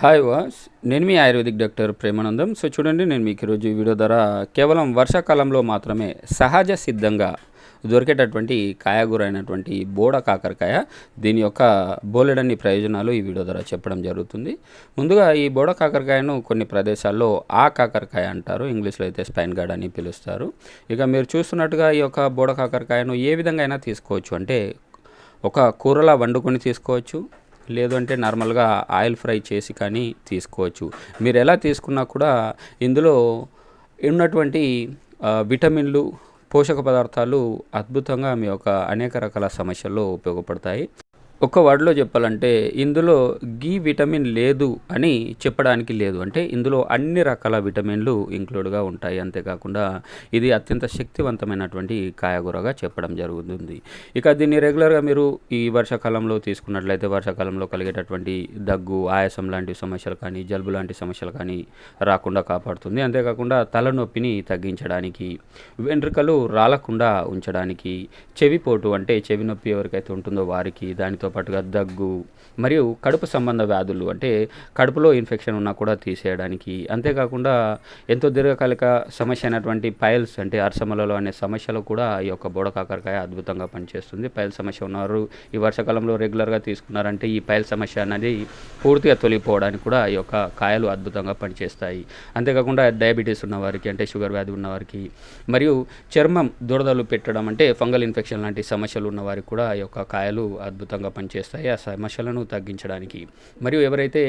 Hi వాస్ నేను మీ ఆయుర్వేదిక్ డాక్టర్ ప్రేమానందం. సో చూడండి నేను మీకు ఈరోజు ఈ వీడియో ద్వారా కేవలం వర్షాకాలంలో మాత్రమే సహజ సిద్ధంగా దొరికేటటువంటి కాయగూర అయినటువంటి బోడ కాకరకాయ దీని యొక్క బోలెడన్ని ప్రయోజనాలు ఈ వీడియో ద్వారా చెప్పడం జరుగుతుంది. ముందుగా ఈ బోడ కాకరకాయను కొన్ని ప్రదేశాల్లో ఆ కాకరకాయ అంటారు. ఇంగ్లీష్లో అయితే స్పైన్ గార్డ్ అని పిలుస్తారు. ఇక మీరు చూస్తున్నట్టుగా ఈ యొక్క బోడ కాకరకాయను ఏ విధంగా అయినా తీసుకోవచ్చు. అంటే ఒక కూరలా వండుకొని తీసుకోవచ్చు. లేదు అంటే నార్మల్గా ఆయిల్ ఫ్రై చేసి కానీ తీసుకోవచ్చు. మీరు ఎలా తీసుకున్నా కూడా ఇందులో ఉన్నటువంటి విటమిన్లు పోషక పదార్థాలు అద్భుతంగా మీ యొక్క అనేక రకాల సమస్యల్లో ఉపయోగపడతాయి. ఒక వర్డ్లో చెప్పాలంటే ఇందులో గీ విటమిన్ లేదు అని చెప్పడానికి లేదు. అంటే ఇందులో అన్ని రకాల విటమిన్లు ఇంక్లూడ్గా ఉంటాయి. అంతేకాకుండా ఇది అత్యంత శక్తివంతమైనటువంటి కాయగూరగా చెప్పడం జరుగుతుంది. ఇక దీన్ని రెగ్యులర్గా మీరు ఈ వర్షాకాలంలో తీసుకున్నట్లయితే వర్షాకాలంలో కలిగేటటువంటి దగ్గు ఆయాసం లాంటి సమస్యలు కానీ జలుబు లాంటి సమస్యలు కానీ రాకుండా కాపాడుతుంది. అంతేకాకుండా తలనొప్పిని తగ్గించడానికి వెంట్రుకలు రాలకుండా ఉంచడానికి చెవిపోటు అంటే చెవి నొప్పి ఎవరికైతే ఉంటుందో వారికి దానితో పాటుగా దగ్గు మరియు కడుపు సంబంధ వ్యాధులు అంటే కడుపులో ఇన్ఫెక్షన్ ఉన్నా కూడా తీసేయడానికి. అంతేకాకుండా ఎంతో దీర్ఘకాలిక సమస్య అయినటువంటి పైల్స్ అంటే అర్సమలలో అనే సమస్యలు కూడా ఈ యొక్క బోడ కాకరకాయ అద్భుతంగా పనిచేస్తుంది. పైల్ సమస్య ఉన్నారు. ఈ వర్షాకాలంలో రెగ్యులర్గా తీసుకున్నారంటే ఈ పైల్ సమస్య అనేది పూర్తిగా తొలగిపోవడానికి కూడా ఈ యొక్క కాయలు అద్భుతంగా పనిచేస్తాయి. అంతేకాకుండా డయాబెటీస్ ఉన్నవారికి అంటే షుగర్ వ్యాధి ఉన్నవారికి మరియు చర్మం దురదలు పెట్టడం అంటే ఫంగల్ ఇన్ఫెక్షన్ లాంటి సమస్యలు ఉన్నవారికి కూడా ఈ యొక్క కాయలు అద్భుతంగా పనిచేస్తాయి ఆ సమస్యలను తగ్గించడానికి. మరియు ఎవరైతే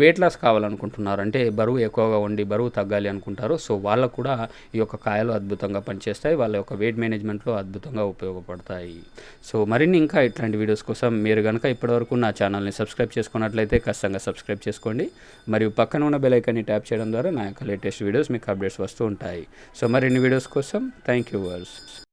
వెయిట్ లాస్ కావాలనుకుంటున్నారో అంటే బరువు ఎక్కువగా ఉండి బరువు తగ్గాలి అనుకుంటారో సో వాళ్ళకు కూడా ఈ యొక్క కాయలు అద్భుతంగా పనిచేస్తాయి వాళ్ళ యొక్క వెయిట్ మేనేజ్మెంట్లో అద్భుతంగా ఉపయోగపడతాయి. సో మరిన్ని ఇంకా ఇట్లాంటి వీడియోస్ కోసం మీరు కనుక ఇప్పటివరకు నా ఛానల్ని సబ్స్క్రైబ్ చేసుకున్నట్లయితే ఖచ్చితంగా సబ్స్క్రైబ్ చేసుకోండి. మరియు పక్కన ఉన్న బెల్ ఐకాన్ని ట్యాప్ చేయడం ద్వారా నా యొక్క లేటెస్ట్ వీడియోస్ మీకు అప్డేట్స్ వస్తూ ఉంటాయి. సో మరిన్ని వీడియోస్ కోసం థ్యాంక్ యూ వర్స్